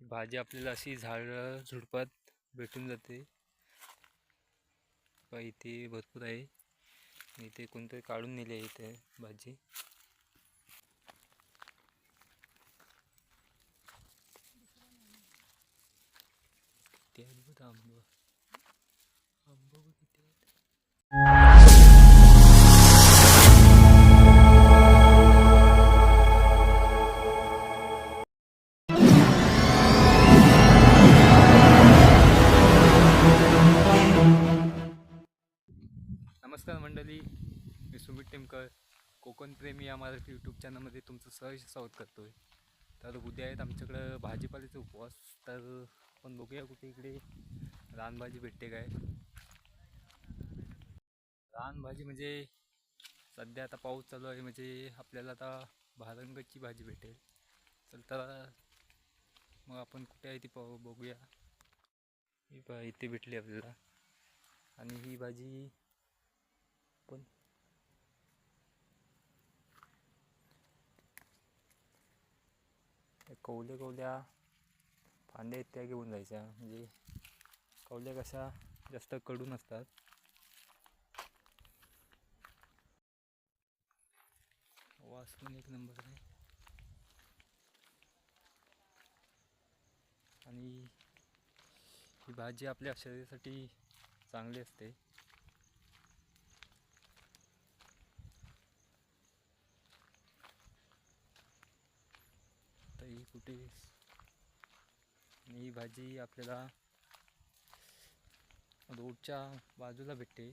भाजी आपल्याला अशी झाडं झुडपात भेटून जाते. इथे भरपूर आहे. इथे कोणतरी काढून नेली आहे इथे भाजी. ते आहेत सहज तुमचं स्वागत करतो आहे तर उद्या आहेत आमच्याकडं भाजीपाल्याचा उपवास. तर आपण बघूया कुठे इकडे रानभाजी भेटते काय. रानभाजी म्हणजे सध्या आता पाऊस चालू आहे म्हणजे आपल्याला आता भारंगाची भाजी भेटेल. चल तर मग आपण कुठे आहे ती पाहू बघूया. ही भा इथे भेटली आपल्याला. आणि ही भाजी पण कवल्या कवल्या फांद्या आहेत त्या घेऊन जायच्या. म्हणजे कवल्या कशा जास्त कडू नसतात. वास पण एक नंबर आहे. आणि ही भाजी आपल्या शरीरासाठी चांगली असते. सुटे कुठे? आणि ही भाजी आपल्याला रोडच्या बाजूला भेटते.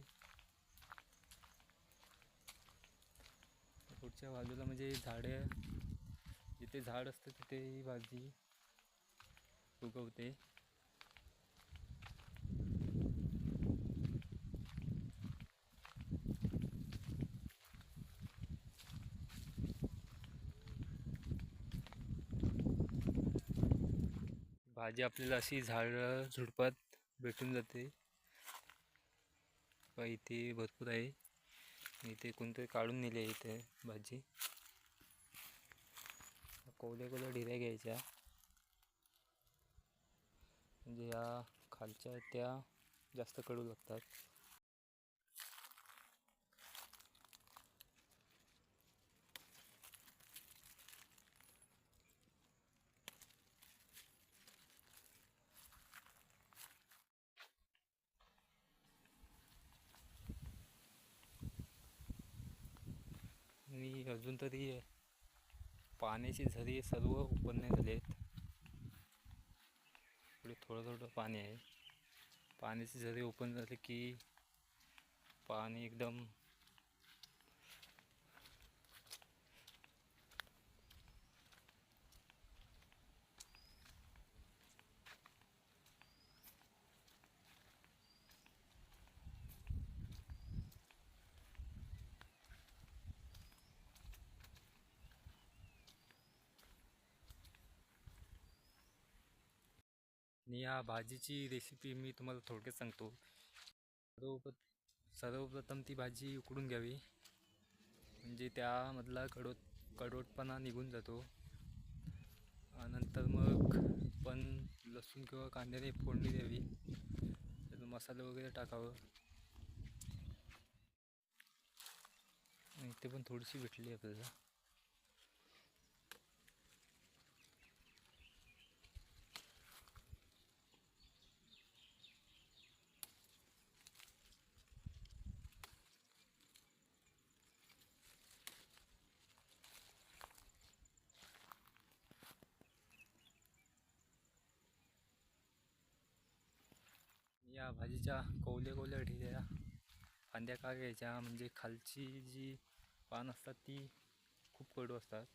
रोडच्या बाजूला म्हणजे झाडे जिथे झाड असतं तिथे ही भाजी उगवते. भाजी आपल्याला अशी झाडं झुडपात भेटून जाते. इथे भरपूर आहे. इथे कोणतरी काढून नेली आहे इथे भाजी. कोवल्या कोवल्या ढिऱ्या घ्यायच्या. म्हणजे ह्या खालच्या त्या जास्त कडू लागतात आणि अजून तरी पाण्याची झरी सर्व ओपन नाही झाले आहेत पुढे थोडं थोडं पाणी आहे. पाण्याची झरी ओपन झाली की पाणी एकदम आणि या भाजीची रेसिपी मी तुम्हाला थोडक्यात सांगतो. सर्वप सर्वप्रथम ती भाजी उकडून घ्यावी. म्हणजे त्यामधला कडोट कडवटपणा निघून जातो. नंतर मग पण लसूण किंवा कांद्याने फोडणी द्यावी. त्यात मसाले वगैरे टाकावं. इथे पण थोडीशी भेटली आपल्याला. या भाजीच्या कवल्या कवल्या ढिऱ्या फांद्या का घ्यायच्या? म्हणजे खालची जी पान असतात ती खूप कडू असतात.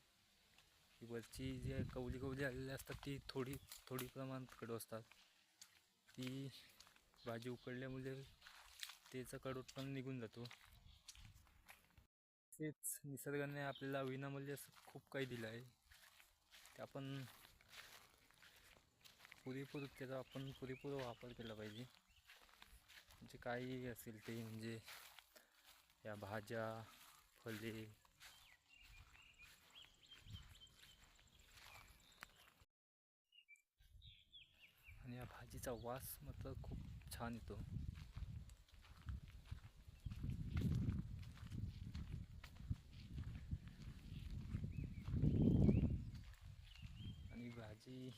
वरची जी कवली कवली आलेली असतात ती थोडी थोडी प्रमाणात कडू असतात. ती भाजी उकडल्यामुळे त्याचा कडूटपण निघून जातो. तेच निसर्गाने आपल्याला विनामूल्य असं खूप काही दिलं आहे. ते आपण पुरेपूर त्याचा आपण पुरेपूर वापर केला पाहिजे. म्हणजे काही असेल ते म्हणजे या भाज्या फळे. भाजीचा वास मात्र खूप छान येतो. आणि भाजी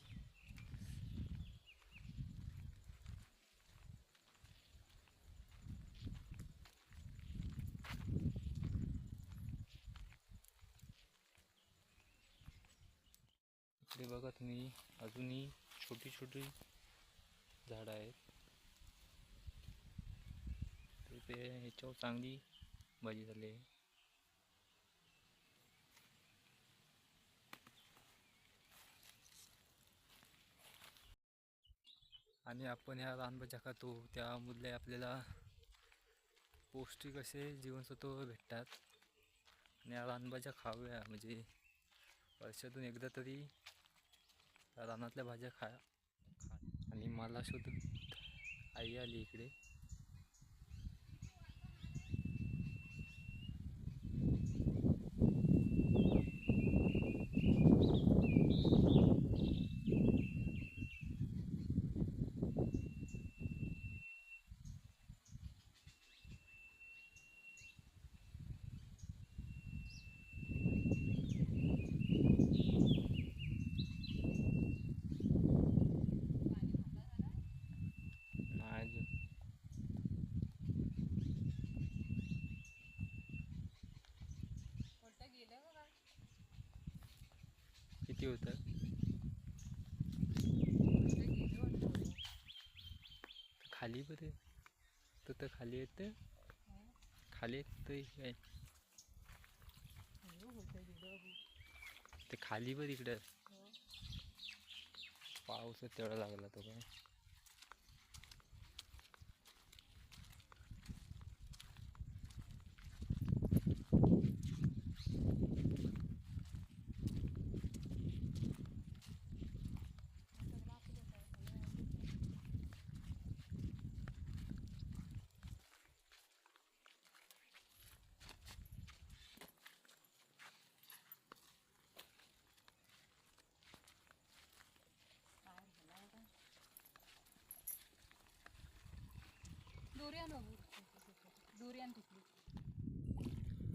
इकडे बघा तुम्ही अजूनही छोटी छोटी झाडं आहेत. तर ते ह्याच्यावर चांगली भाजी झाली आहे. आणि आपण ह्या रानभाज्या खातो त्यामधले आपल्याला पौष्टिक असे जीवनसत्व भेटतात. आणि या रानभाज्या खाव्या म्हणजे वर्षातून एकदा तरी रानातल्या भाज्या खा खा. आणि मला शोध आई आली इकडे. किती होतं? खाली बरे. तर तर खाली येतं. खाली येतं काय ते खाली बर इकडं. पाऊस तेवढा लागला तो काय?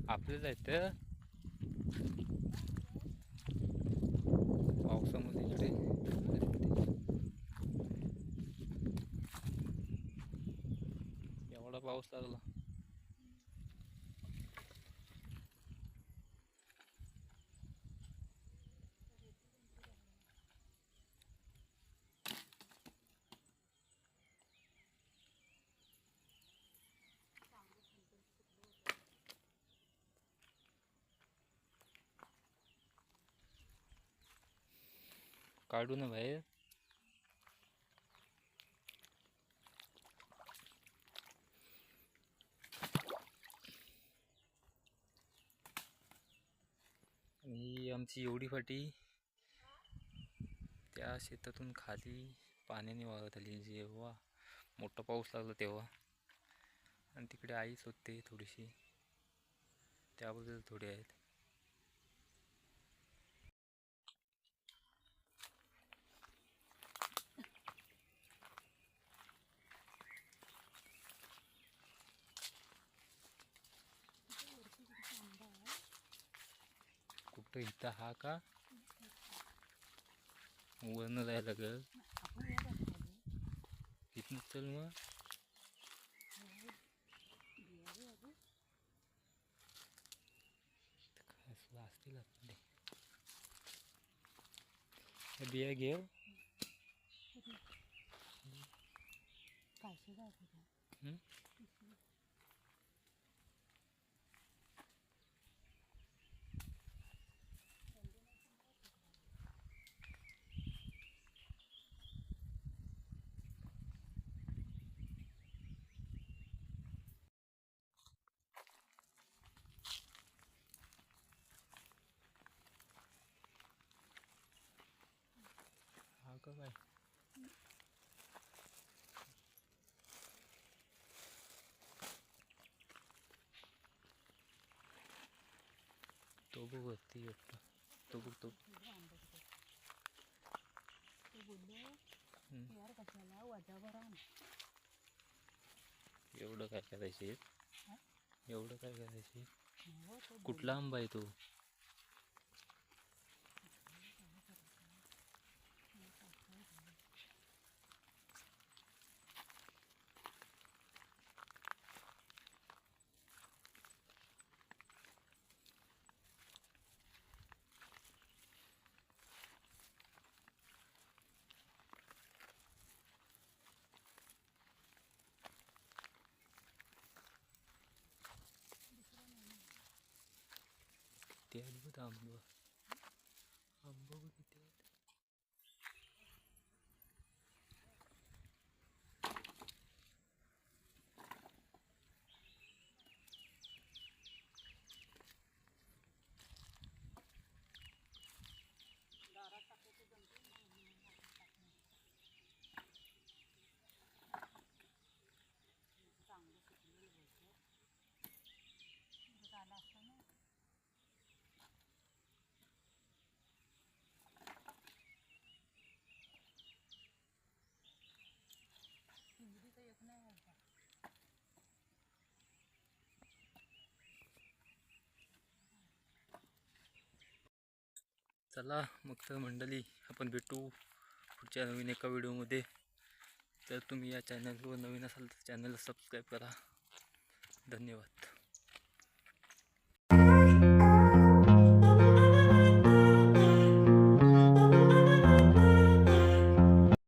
आपलं जायचं. पावसामध्ये इकडे एवढा पाऊस लागला. काढू ना बाहेर. आणि ही आमची एवढी फाटी त्या शेतातून खाली पाण्याने वाहत आली. जेव्हा मोठा पाऊस लागला तेव्हा. आणि तिकडे आईच होते थोडीशी. त्याबद्दल थोडी आहेत. कुठं इथं हा का? वरनं जायला ग इथनं चल मग. काय असतील बिया घे हो. तो बघ एकटा. तो बघ एवढं काय करायचे? एवढं काय करायचे कुठला आंबा आहे तो? किती आहेत बघ आंब आंब बघ किती आहेत झाला चला मग तर मंडळी आपण भेटू पुढच्या नवीन एका व्हिडिओमध्ये. जर तुम्ही या चॅनलवर नवीन असाल तर चॅनलला सबस्क्राईब करा. धन्यवाद.